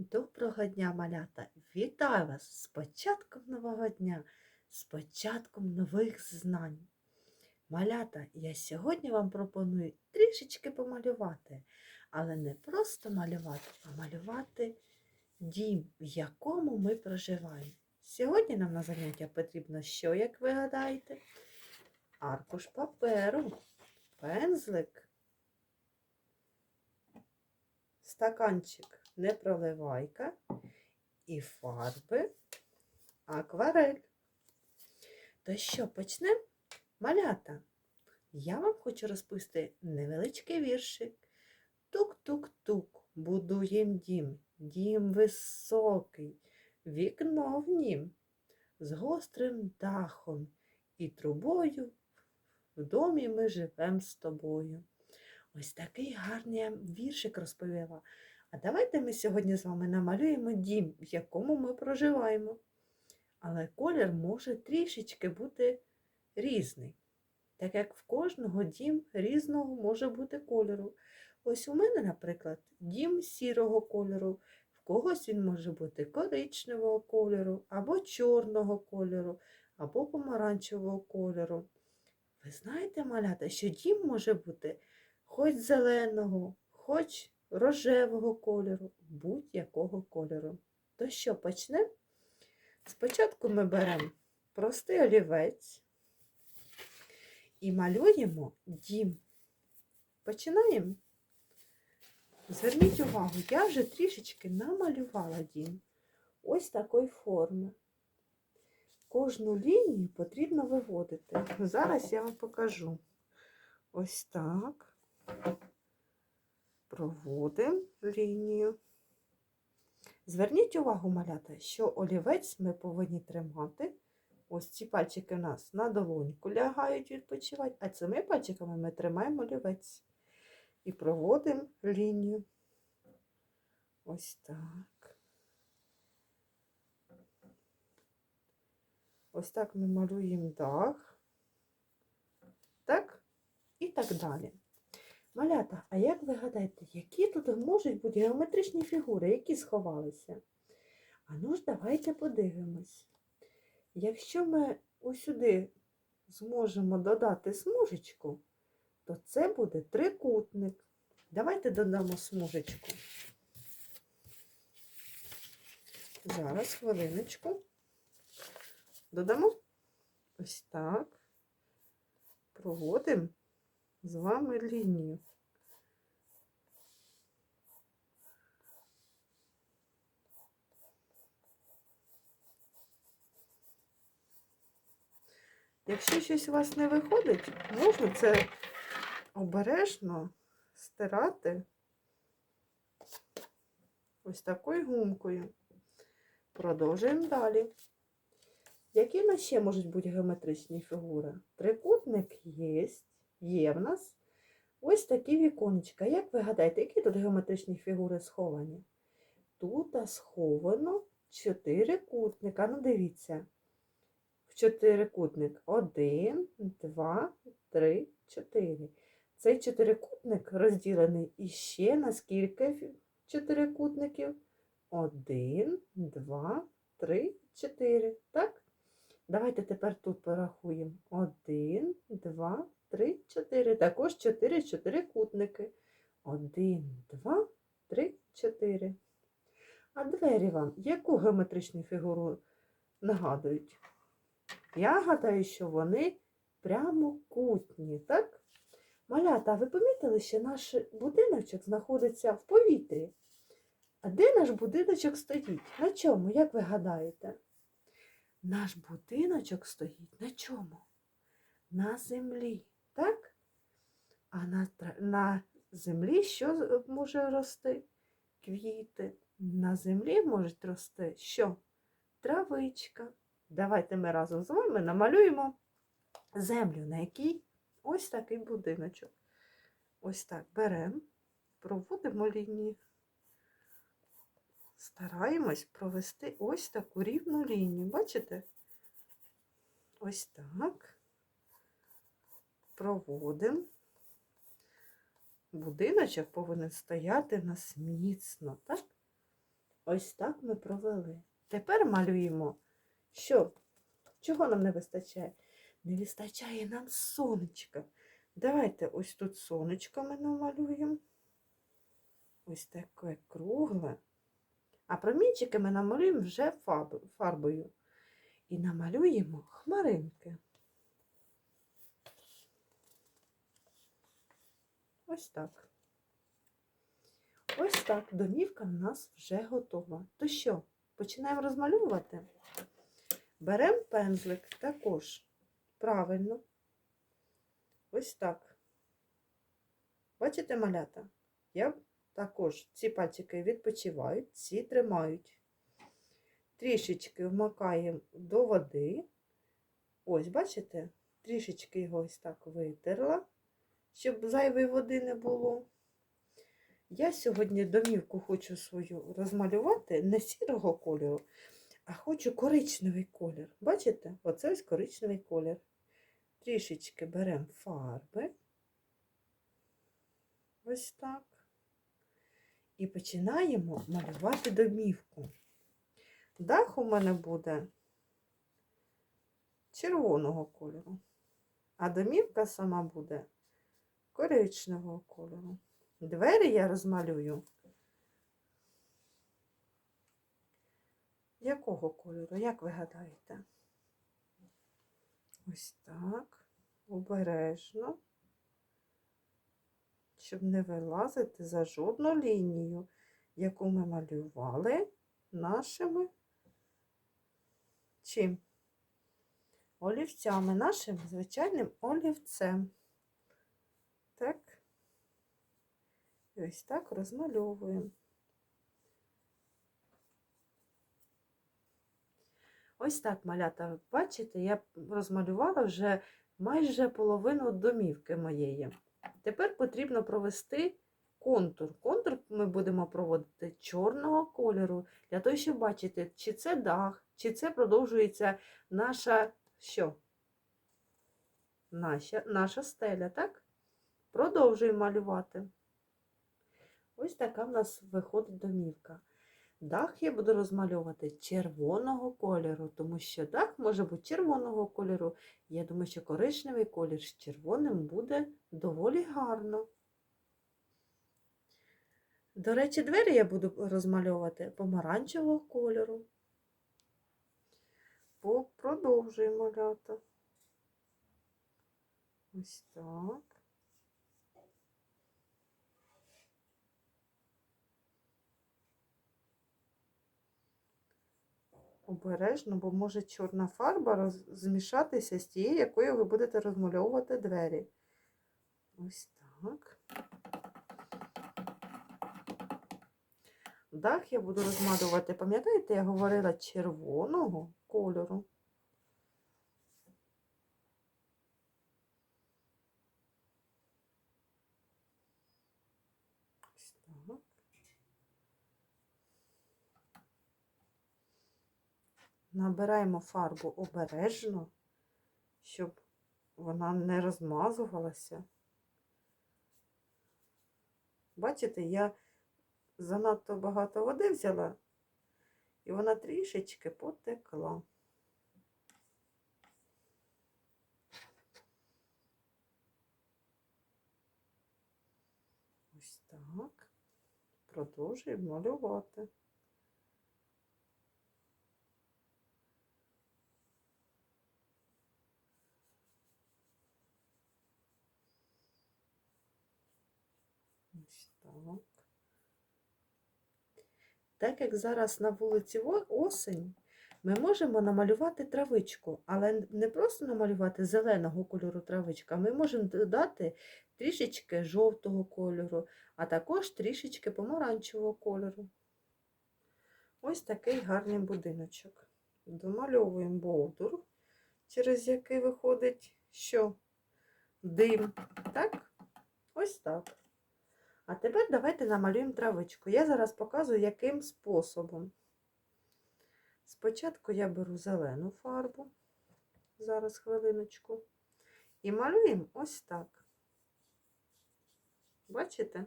Доброго дня, малята! Вітаю вас з початком нового дня, з початком нових знань. Малята, я сьогодні вам пропоную трішечки помалювати, але не просто малювати, а малювати дім, в якому ми проживаємо. Сьогодні нам на заняття потрібно що, як ви гадаєте? Аркуш паперу, пензлик, стаканчик непроливайка і фарби акварель. То що, почнемо? Малята. Я вам хочу розповісти невеличкий віршик. Тук-тук-тук, будуєм дім, дім високий, вікно в нім, з гострим дахом і трубою в домі ми живем з тобою. Ось такий гарний віршик розповіла. А давайте ми сьогодні з вами намалюємо дім, в якому ми проживаємо. Але колір може трішечки бути різний, так як в кожного дім різного може бути кольору. Ось у мене, наприклад, дім сірого кольору, в когось він може бути коричневого кольору, або чорного кольору, або помаранчевого кольору. Ви знаєте, малята, що дім може бути хоч зеленого, хоч рожевого кольору, будь-якого кольору. То що, почнемо? Спочатку ми беремо простий олівець і малюємо дім. Починаємо. Зверніть увагу, я вже трішечки намалювала дім. Ось такої форми. Кожну лінію потрібно виводити. Зараз я вам покажу. Ось так проводимо лінію. Зверніть увагу, малята, що олівець ми повинні тримати. Ось ці пальчики у нас на долоньку лягають відпочивати, а цими пальчиками ми тримаємо олівець і проводимо лінію. Ось так. Ось так ми малюємо дах. Так? І так далі. Малята, а як ви гадаєте, які тут можуть бути геометричні фігури, які сховалися? А ну ж, давайте подивимось. Якщо ми усюди зможемо додати смужечку, то це буде трикутник. Давайте додамо смужечку. Зараз, хвилиночку. Додамо ось так. Проводимо з вами лінію. Якщо щось у вас не виходить, можна це обережно стирати ось такою гумкою. Продовжуємо далі. Які в нас ще можуть бути геометричні фігури? Трикутник є, є в нас. Ось такі віконечка. Як ви гадаєте, які тут геометричні фігури сховані? Тут сховано чотирикутника. Ну, дивіться. В чотирикутник один, два, три, чотири. Цей чотирикутник розділений іще на скільки чотирикутників? Один, два, три, чотири. Так? Давайте тепер тут порахуємо. Один, два, три, чотири. Також чотири чотирикутники. Один, два, три, чотири. А двері вам яку геометричну фігуру нагадують? Я гадаю, що вони прямокутні, так? Малята, ви помітили, що наш будиночок знаходиться в повітрі? А де наш будиночок стоїть? На чому, як ви гадаєте? Наш будиночок стоїть на чому? На землі, так? А на, на землі що може рости? Квіти. На землі можуть рости що? Травичка. Давайте ми разом з вами намалюємо землю, на якій ось такий будиночок. Ось так беремо, проводимо лінію. Стараємось провести ось таку рівну лінію. Бачите? Ось так. Проводимо. Будиночок повинен стояти нас міцно, так? Ось так ми провели. Тепер малюємо. Що? Чого нам не вистачає? Не вистачає нам сонечка. Давайте ось тут сонечко ми намалюємо. Ось таке кругле. А промінчики ми намалюємо вже фарбою. І намалюємо хмаринки. Ось так. Ось так. Домівка в нас вже готова. То що, починаємо розмальовувати? Беремо пензлик також. Правильно. Ось так. Бачите, малята? Я також ці пальчики відпочивають, ці тримають. Трішечки вмакаємо до води. Ось, бачите? Трішечки його ось так витерла, щоб зайвої води не було. Я сьогодні домівку хочу свою розмалювати не сірого кольору, а хочу коричневий колір. Бачите? Оце ось коричневий колір. Трішечки беремо фарби. Ось так. І починаємо малювати домівку. Дах у мене буде червоного кольору, а домівка сама буде коричневого кольору. Двері я розмалюю. Якого кольору, як ви гадаєте? Ось так, обережно, щоб не вилазити за жодну лінію, яку ми малювали нашими чим? Олівцями, нашим звичайним олівцем. Так. І ось так розмальовуємо. Ось так, малята, бачите, я розмалювала вже майже половину домівки моєї. Тепер потрібно провести контур. Контур ми будемо проводити чорного кольору, для того, щоб бачити, чи це дах, чи це продовжується наша що? Наша, наша стеля, так? Продовжуємо малювати. Ось така в нас виходить домівка. Дах я буду розмальовувати червоного кольору, тому що дах може бути червоного кольору. Я думаю, що коричневий колір з червоним буде доволі гарно. До речі, двері я буду розмальовувати помаранчевого кольору. Продовжуємо маляти. Ось так. Обережно, бо може чорна фарба роз... змішатися з тією, якою ви будете розмальовувати двері. Ось так. Дах я буду розмалювати, пам'ятаєте, я говорила червоного кольору. Ось так. Набираємо фарбу обережно, щоб вона не розмазувалася. Бачите, я занадто багато води взяла, і вона трішечки потекла. Ось так. Продовжуємо малювати. Ось так. Так як зараз на вулиці осень, ми можемо намалювати травичку, але не просто намалювати зеленого кольору травичка, ми можемо додати трішечки жовтого кольору, а також трішечки помаранчевого кольору. Ось такий гарний будиночок. Домальовуємо бовдур, через який виходить що? Дим. Так? Ось так. А тепер давайте намалюємо травичку. Я зараз показую, яким способом. Спочатку я беру зелену фарбу, зараз хвилиночку, і малюємо ось так. Бачите?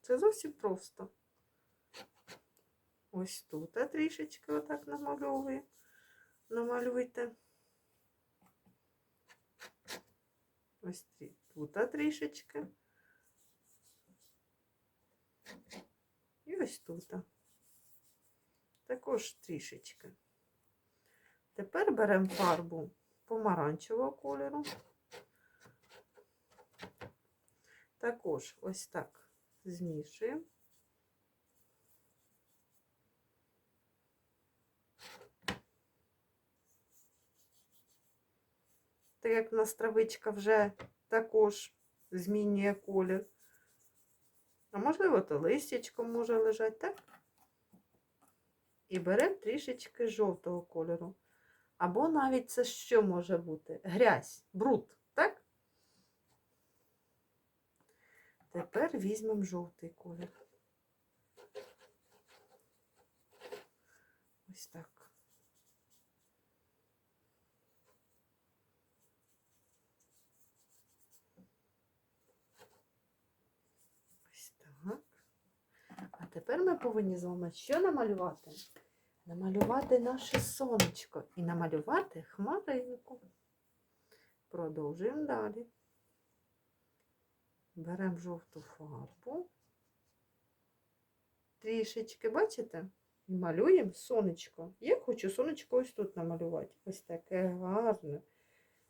Це зовсім просто. Ось тут трішечки отак намальовую. Намалюйте. Ось тут трішечки. Ось тут. Також трішечки. Тепер беремо фарбу помаранчевого кольору. Також ось так змішуємо. Так як в нас травичка вже також змінює колір. А можливо, то листячко може лежати, так? І беремо трішечки жовтого кольору. Або навіть це що може бути? Грязь, бруд, так? Тепер візьмемо жовтий колір. Ось так. Ось так. А тепер ми повинні з вами що намалювати? Намалювати наше сонечко і намалювати хмаринку. Продовжуємо далі. Беремо жовту фарбу. Трішечки, бачите? І малюємо сонечко. Я хочу сонечко ось тут намалювати. Ось таке гарне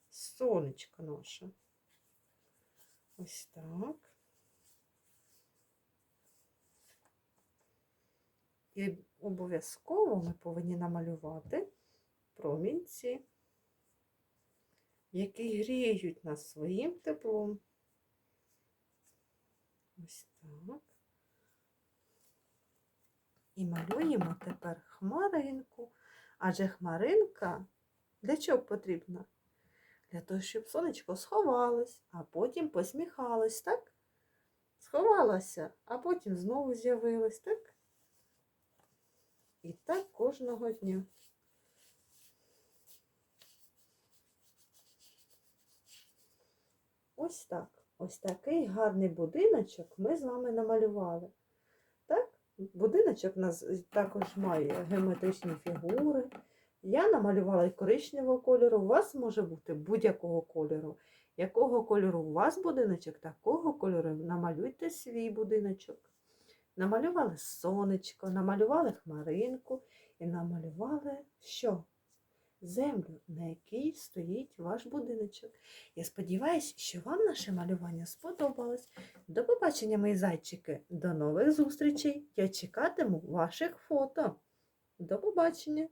сонечко наше. Ось так. І обов'язково ми повинні намалювати промінці, які гріють нас своїм теплом. Ось так. І малюємо тепер хмаринку. Адже хмаринка для чого потрібна? Для того, щоб сонечко сховалось, а потім посміхалось, так? Сховалося, а потім знову з'явилось, так? І так кожного дня. Ось так. Ось такий гарний будиночок ми з вами намалювали. Так? Будиночок у нас також має геометричні фігури. Я намалювала коричневого кольору, у вас може бути будь-якого кольору. Якого кольору у вас будиночок, такого кольору намалюйте свій будиночок. Намалювали сонечко, намалювали хмаринку і намалювали що? Землю, на якій стоїть ваш будиночок. Я сподіваюся, що вам наше малювання сподобалось. До побачення, мої зайчики. До нових зустрічей. Я чекатиму ваших фото. До побачення!